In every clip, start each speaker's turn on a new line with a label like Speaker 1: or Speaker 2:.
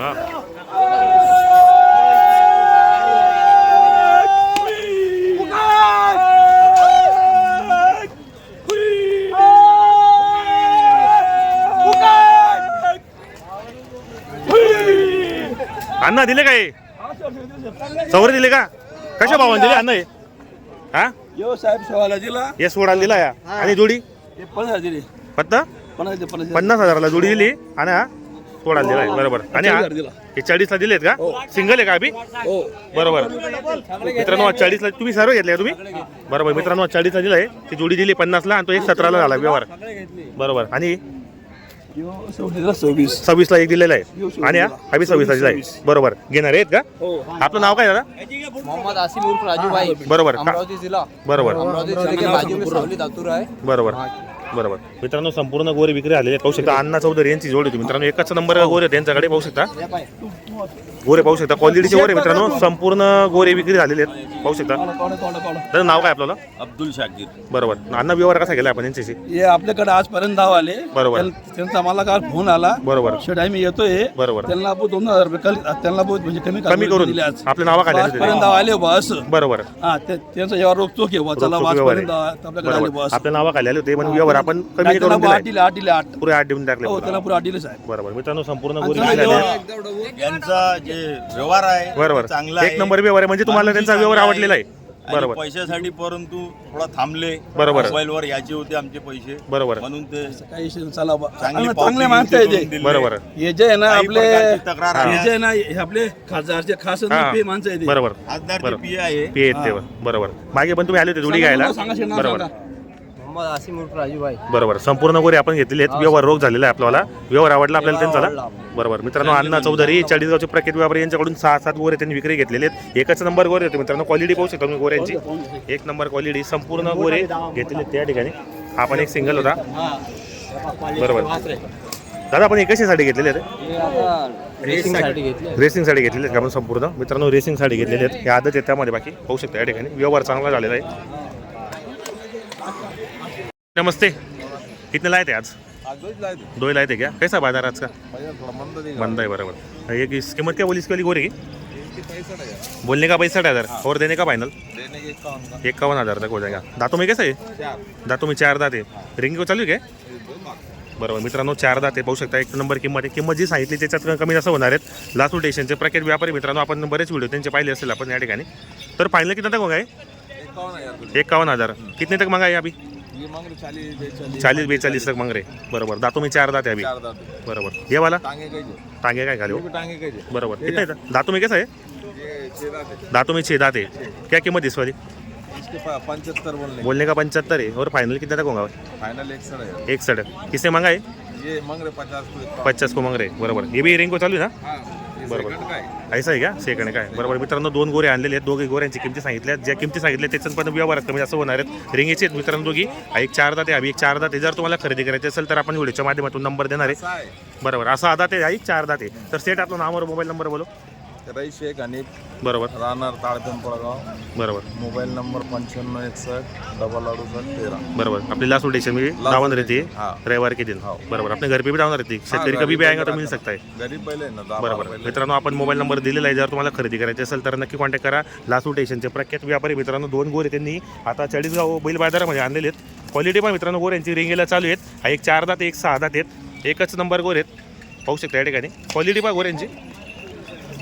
Speaker 1: हा. अण्णा दिले काय चौरे दिले का? कशा भावाने दिले? अण्णा हे. हा?
Speaker 2: यो साहेब शवाला दिला.
Speaker 1: हे सोडायला दिला या. आणि जोडी?
Speaker 2: हे पन्नास दिले.
Speaker 1: फक्त?
Speaker 2: पन्नास दिले पन्नास दिले.
Speaker 1: पन्नास हजाराला जोडी दिली आणि हा सोडायला दिलाय बरोबर. आणि हा?
Speaker 2: दिला.
Speaker 1: हे चाळीसला दिलेत का? सिंगल आहे का अभि?
Speaker 2: हो.
Speaker 1: बरोबर. मित्रांनो आज चाळीसला तुम्ही सर्व घेतले का तुम्ही? बरोबर. मित्रांनो आज चाळीसला दिलाय. ती जोडी दिली पन्नासला आणि तो एक सतराला झाला व्यवहार. बरोबर. आणि?
Speaker 2: सव्वीस दिला सव्वीस.
Speaker 1: सव्वीसला एक दिलेला आहे. आणि हा? अभि सव्वीसला दिलाय बरोबर. घेणार आहेत का?
Speaker 2: हो.
Speaker 1: आपलं नाव काय दादा?
Speaker 3: मोहम्मद आसिम उर्फ राजूभाई.
Speaker 1: बरोबर. का-
Speaker 3: अमरावती जिल्हा.
Speaker 1: बरोबर.
Speaker 3: अमरावती जिले के बाजू में सावली दातूर आहे.
Speaker 1: बरोबर. बरोबर. मित्रांनो संपूर्ण गोरे विक्री आलेले. पाहू शकता अण्णा चौधरी यांची जोडी होती. मित्रांनो एकाच नंबर गोरे त्यांच्याकडे पाहू शकता. गोरे पाहू शकता. क्वालिटीचे गोरे मित्रांनो. संपूर्ण गोरे विक्री झालेले आहेत. पाहू शकता. दादा नाव काय आपल्याला?
Speaker 4: अब्दुल शाकीर.
Speaker 1: बरोबर. अण्णा व्यवहार कसा गेला आपण यांच्याशी?
Speaker 2: हे आपल्याकडे आजपर्यंत धाव आले.
Speaker 1: बरोबर.
Speaker 2: त्यां- त्यांचा मला काल फोन आला.
Speaker 1: बरोबर.
Speaker 2: शेट आम्ही येतोय.
Speaker 1: बरोबर.
Speaker 2: त्यांना आपण दोन हजार रुपये कल- त्यांना बहुत म्हणजे कमी
Speaker 1: कमी करून
Speaker 2: दिले आज.
Speaker 1: आपल्या नावा खाली
Speaker 2: आजपर्यंत धाव आले बा असं.
Speaker 1: बरोबर.
Speaker 2: हा ते- त्यांचा जेव्हा रोख चोख आहे. बुवा. चला
Speaker 1: व्यवहार
Speaker 2: आजपर्यंत. आपल्याकडे आले
Speaker 1: बरोबर
Speaker 2: बस
Speaker 1: आपल्या नावा खाली आले होते पण व्यवहार आपण कमी करून
Speaker 2: आठ
Speaker 1: दिलाय.
Speaker 2: दिले आठ दिले आठ.
Speaker 1: पुरे आठ देऊन टाकले
Speaker 2: हो आठ दिले साहेब
Speaker 1: बरोबर मित्रांनो संपूर्ण गोरी झाली. आहे.
Speaker 4: यांचा जे व्यवहार आहे
Speaker 1: बरोबर.
Speaker 4: चांगला
Speaker 1: एक नंबर व्यवहार आहे म्हणजे तुम्हाला त्यांचा व्यवहार आवडलेला आहे. बरोबर.
Speaker 4: पैशासाठी परंतु थोडा थांबले.
Speaker 1: बरोबर.
Speaker 4: मोबाईलवर याचे होते आमचे पैसे.
Speaker 1: बरोबर.
Speaker 4: म्हणून ते
Speaker 2: काही विषय नाही, चला बा.
Speaker 4: चांगली पावती
Speaker 2: माणसं आहे ते.
Speaker 4: दिली.
Speaker 1: बरोबर.
Speaker 2: हे जे आहे ना
Speaker 4: काही
Speaker 2: आपले
Speaker 4: प्रकारची तक्रार
Speaker 2: हे. जे आहे ना हे आपले खासदारचे खास
Speaker 1: हा.
Speaker 2: माणसं आहे ते.
Speaker 1: बरोबर.
Speaker 4: खासदार
Speaker 1: बरोबर.
Speaker 4: पी आहे.
Speaker 1: पी बरोबर. मागे पण तुम्ही आले होते जोडी
Speaker 2: सांगा
Speaker 1: घ्यायला.
Speaker 2: नाव सांगा, शेठ, नाव
Speaker 1: बरोबर.
Speaker 2: सांगा.
Speaker 3: मोहम्मद आसिम उर्फ राजूभाई
Speaker 1: बरोबर. संपूर्ण गोरे आपण घेतलेले आहेत. व्यवहार रोग झालेला आहे आपल्याला. व्यवहार आवडला आपल्याला त्यांचा बरोबर. मित्रांनो अण्णा चौधरी चाळीसगावचे प्रख्यात व्यापारी यांच्याकडून सहा सात गोरे त्यांनी विक्री घेतलेले आहेत. एकच नंबर गोरे होते मित्रांनो. क्वालिटी पाहू शकता तुम्ही गोऱ्यांची. एक नंबर क्वालिटी. संपूर्ण गोरे घेतलेले त्या ठिकाणी. हा पण एक सिंगल होता. बरोबर. दादा आपण एक कशासाठी घेतलेले आहेत
Speaker 3: रेसिंग
Speaker 1: रेसिंगसाठी घेतलेले आहेत आपण संपूर्ण? मित्रांनो रेसिंगसाठी घेतलेले आहेत. हे आदत आहे त्यामध्ये बाकी. पाहू शकता या ठिकाणी. व्यवहार चांगला झालेला आहे. नमस्ते. कितने लाए थे आज? दो ही लाए थे क्या? कैसा बाजार आज का? मंदा है बराबर. ये किस कीमत क्या बोली इसकी वाली गोरी की? बोलने का पैंसठ हज़ार. और देने का फाइनल इक्यावन हज़ार तक हो जाएगा. दांतों में कैसा? है दांतों में चार दात. आहे रिंग को चालू आहे काय? बरोबर. मित्रांनो चार दात. आहे पाहू शकता एक नंबर किंमत आहे. किंमत जी सांगितली त्याच्यात कमी जास्त होणार आहेत. लासूर स्टेशनचे प्रख्यात व्यापारी मित्रांनो आपण बरेच व्हिडिओ त्यांचे पाहिले असेल आपण या ठिकाणी. तर फायनल कितना तक होगा ये इक्यावन हज़ार. कितने तक मंगा है चालीस बेचालीस तक मांग रहे बरोबर. दातों में चार दात है अभी बरोबर. ये वाला? टांगे काय खाली हो? बरोबर. कितना है दातों में कैसा है दातों में छः दात है क्या कीमत है इस वाली
Speaker 5: पंचहत्तर बोलने
Speaker 1: बोलने का पंचहत्तर है और फाइनल कितने तक होगा?
Speaker 5: फाइनल एक है
Speaker 1: एक सड़ किसने मांगा है
Speaker 5: ये मांग रहे पचास को एक
Speaker 1: पचास को मांग रहे बरोबर. ये भी रिंग को चालू आहे ना?
Speaker 5: हाँ.
Speaker 1: बरोबर. ऐसा आहे का? सेकंड काय बरोबर. मित्रांनो दोन गोरे आणलेले आहेत. दोघे गोऱ्यांची किमती सांगितल्या ज्या किमती सांगितल्या त्याच्यात पण व्यवहारात कमी जास्त होणार आहेत. रिंगेचे आहेत मित्रांनो दोघी. एक चार दाते हवी एक चार दाते जर तुम्हाला खरेदी करायची असेल तर आपण व्हिडिओच्या माध्यमातून नंबर देणार आहे. बरोबर. असा दाते आहे एक चार दाते तर सेट आपलं नावावर मोबाईल नंबर बोलो
Speaker 5: रईस शेख अनिक
Speaker 1: बरोबर.
Speaker 5: राहणार ताळकन पडगाव
Speaker 1: बरोबर.
Speaker 5: मोबाईल नंबर पंच्याण्णव एकसष्ट डबल अडुसष्ट तेरा.
Speaker 1: बरोबर. आपली लास्ट स्टेशन में दावन रहती है
Speaker 5: हाँ.
Speaker 1: रविवार के दिन
Speaker 5: हाँ।
Speaker 1: बरोबर. अपने घर पे भी दावन रहती है शेतकरी
Speaker 5: घरी
Speaker 1: कभी भी
Speaker 5: पे
Speaker 1: आएगा तो मिल. सकता है
Speaker 5: गरीब पहिले ना दहा
Speaker 1: बरोबर.
Speaker 5: पहिले
Speaker 1: मित्रांनो आपण मोबाईल नंबर दिलेला आहे. जर तुम्हाला खरेदी करायची असेल तर नक्की कॉन्टॅक्ट करा. लासू स्टेशनचे प्रख्यात व्यापारी मित्रांनो दोन गोरे त्यांनी. आता चाळीसगाव बैल बाजारामध्ये आणलेले आहेत. क्वालिटी पण मित्रांनो गोऱ्यांची रिंगेला चालू आहेत. हा एक चार दात एक सहा दात आहेत. एकच नंबर गोरे आहेत. पाहू शकता या ठिकाणी. क्वालिटी पण गोऱ्यांची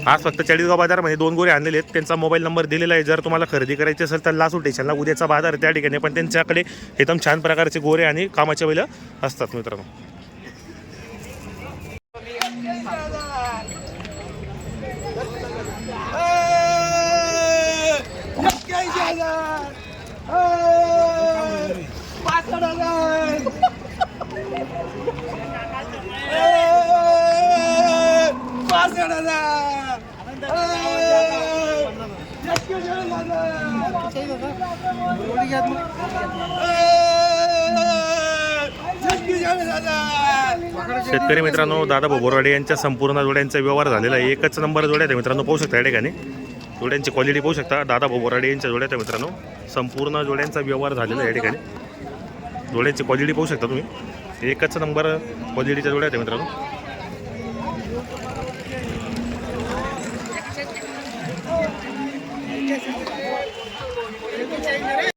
Speaker 1: आज फक्त चाळीसगाव बाजारमध्ये दोन गोरे आणलेले आहेत. त्यांचा मोबाईल नंबर दिलेला आहे. जर तुम्हाला खरेदी करायची असेल तर लासू स्टेशनला उद्याचा बाजार त्या ठिकाणी. पण त्यांच्याकडे एकदम छान प्रकारचे गोरे आणि कामाचे बैल असतात मित्रांनो. शेतकरी मित्रांनो दादा भोबोरवाडे यांच्या संपूर्ण जोड्यांचा व्यवहार झालेला आहे. एकच नंबर जोड्या त्या मित्रांनो पाहू शकता या ठिकाणी. जोड्यांची क्वालिटी पाहू शकता. दादा भोबोराडे यांच्या जोड्या त्या मित्रांनो. संपूर्ण जोड्यांचा व्यवहार झालेला आहे या ठिकाणी. जोड्यांची क्वालिटी पाहू शकता तुम्ही. एकच नंबर क्वालिटीच्या जोड्या त्या मित्रांनो. 何?